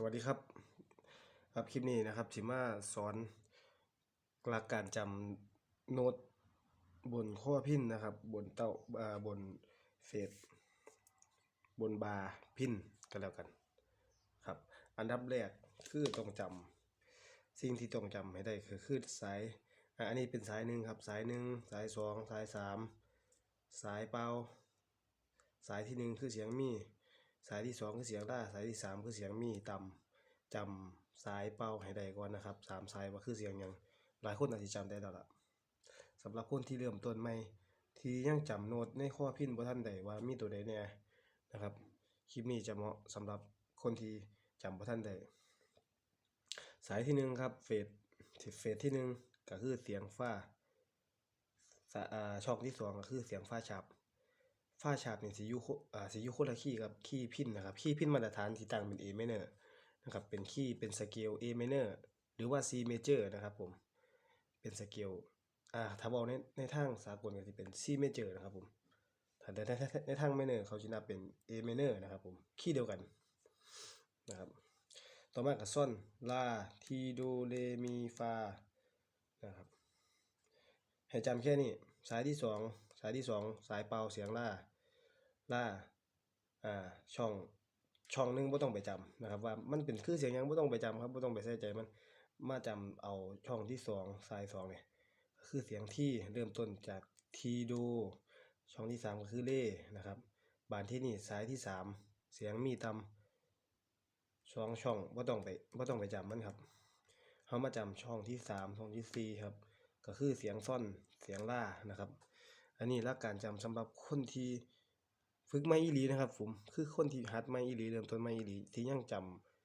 สวัสดีครับ ครับคลิปนี้นะครับสิมาสอนหลักการจำโน้ตบนข้อพินนะครับ บนเต้าอ่าบนเฟสบนบาร์พินก็แล้วกันครับ อันดับแรกคือต้องจำสิ่งที่ต้องจำให้ได้คือคือสายอันนี้เป็นสายหนึ่งครับสายหนึ่งสายสองสายสามสายเป่าสายที่หนึ่งคือเสียงมี สายที่สองคือเสียงล่าสายที่สามคือเสียงมีต่ำจำสายเป่าให้ได้ก่อนนะครับสามสายว่าคือเสียงยังหลายคนอาจจะจำได้แล้วล่ะสำหรับคนที่เริ่มต้นใหม่ที่ยังจำโน้ตในข้อพินบ่ทันได้ว่ามีตัวใดแน่นะครับคลิปนี้จะเหมาะสำหรับคนที่จำบ่ทันได้สายที่หนึ่งครับเฟสเฟสที่หนึ่งก็คือเสียงฟ้าอ่าช่องที่สองก็คือเสียงฟ้าฉับ ฟ้าฉาบนี่สิอยู่โคอ่าสิอยู่คนละคีย์กับคีย์พินนะครับคีย์พินมาตรฐานที่ตั้งเป็น A minor นะครับเป็นคีย์เป็นสเกล A minor หรือว่า C major นะครับผมเป็นสเกลอ่าถ้าบอกในในทางสากลก็สิเป็น C major นะครับผมถ้าในในในทาง minor เขาจะนับเป็น A minor นะครับผมคีย์เดียวกันนะครับต่อมาก็ซ่อนลาทีโดเรมีฟานะครับให้จำแค่นี้สายที่สองสายที่สองสายเป่าเสียงล่า ล่าอ่าช่องช่องหนึงบ่ต้องไปจำนะครับ ว่ามันเป็นคือเสียงยังบ่ต้องไปจำครับบ่ต้องไปใส่ใจมันมาจำเอาช่องที่สองสายสองเนี่ยคือเสียงที่เริ่มต้นจากทีโด ช่องที่สามก็คือเล่นะครับ บานที่นี่สายที่สามเสียงมีต่ำสองช่องบ่ต้องไปบ่ต้องไปจำมันครับเฮามาจำช่องที่สามช่องที่สี่ครับ ก็คือเสียงซ่อนเสียงล่านะครับ อันนี้หลักการจำสำหรับคนที่ ฝึกไม่อีหลีนะครับ ผม คือคนที่หัดไม่อีหลีเริ่มต้นไม่อีหลีที่ยังจ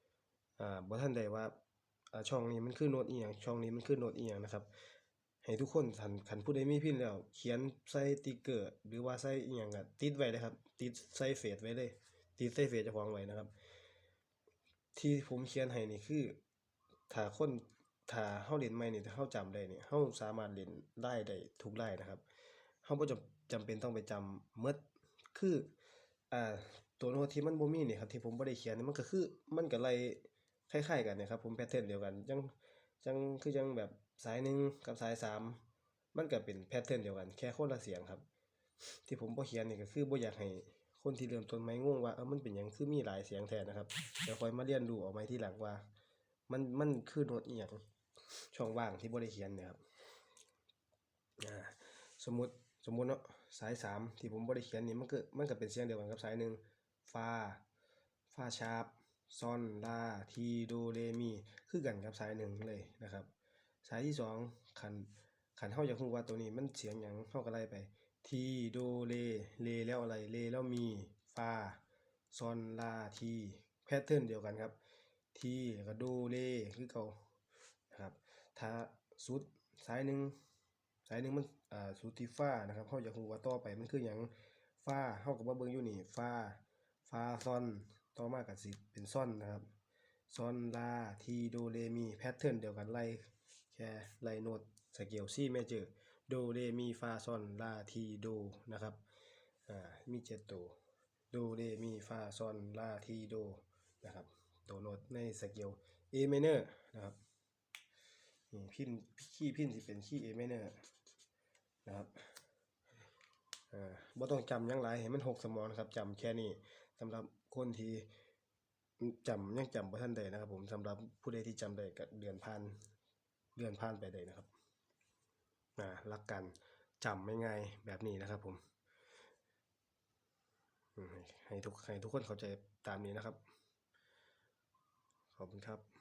ำอ่าบ่ทันได้ว่าอ่าช่องนี้มันคือโน้ตอีหยังช่องนี้มันคือโน้ตอีหยังนะครับให้ทุกคนคันคันผู้ใดมีพินแล้ว เขียนใส่ติกเกอร์หรือว่าใส่อีหยังก็ติดไว้เลยครับ ติดใส่เฟซไว้เลย ติดใส่เฟซเจ้าของไว้นะครับ ที่ผมเขียนให้นี่คือถ้าคนถ้าเฮาเล่นใหม่นี่ถ้าเฮาจำได้นี่เฮาสามารถเล่นได้ได้ทุกไลน์นะครับเฮาบ่จำจำเป็นต้องไปจำหมด คืออ่าตัวโน้ตที่มันบ่มีนี่ครับที่ผมบ่ได้เขียนนี่มันก็คือมันก็ไล่คล้ายๆกันนะครับผมแพทเทิร์นเดียวกันจังจังคือจังแบบสายหนึ่งกับสายสามมันก็เป็นแพทเทิร์นเดียวกันแค่คนละเสียงครับ ที่ผมบ่เขียนนี่ก็คือบ่อยากให้คนที่เริ่มต้นใหม่งงว่าเออมันเป็นหยังคือมีหลายเสียงแท้นะครับเดี๋ยวค่อยมาเรียนรู้เอาใหม่ทีหลังว่า มันมันคือโน้ตอีหยังช่องว่างที่บ่ได้เขียนเนี่ยครับอ่าสมมุติสมมุติเนาะ สายสามที่ผมบ่ได้เขียนนี่มันก็มันก็เป็นเสียงเดียวกันกับสายหนึ่งฟาฟาชาร์ปซอนลาทีโดเรมีคือกันกับสายหนึ่งเลยนะครับ สายที่สองคันคันเฮาอยากรู้ว่าตัวนี้มันเสียงหยังเฮาก็ไล่ไปทีโดเรเรแล้วอะไรเรแล้วมีฟาซอนลาทีแพทเทิร์นเดียวกันครับ ทีแล้วก็โดเรคือเก่านะครับถ้าสุดสายหนึ่ง สายหนึ่งมันอ่าสุดที่ฟ้านะครับเฮาอยากรู้ว่าต่อไปมันคือหยังฟ้าเฮาก็มาเบิ่งอยู่นี่ฟ้าฟ้าซอนต่อมาก็สิเป็นซอนนะครับซอนลาทีโดเรมีแพทเทิร์นเดียวกันไล่แค่ไล่โน้ตสเกล C major โดเรมีฟาซอนลาทีโดนะครับอ่ามีเจ็ดตัวโดเรมีฟาซอนลาทีโดนะครับตัวโน้ตในสเกล A minor นะครับ พินคีย์พินสิเป็นคีย์ A minor นะครับอ่าบ่ต้องจำยังหลายให้มันหกสมองนะครับจำแค่นี้สำหรับคนที่จำยังจำบ่ทันได้นะครับ ผมสำหรับผู้ใดที่จำได้ก็เดือนผ่านเดือนผ่านไปได้นะครับอ่าลักการจำไม่ง่ายแบบนี้นะครับ ผมให้ทุกให้ทุกคนเข้าใจตามนี้นะครับ ขอบคุณครับ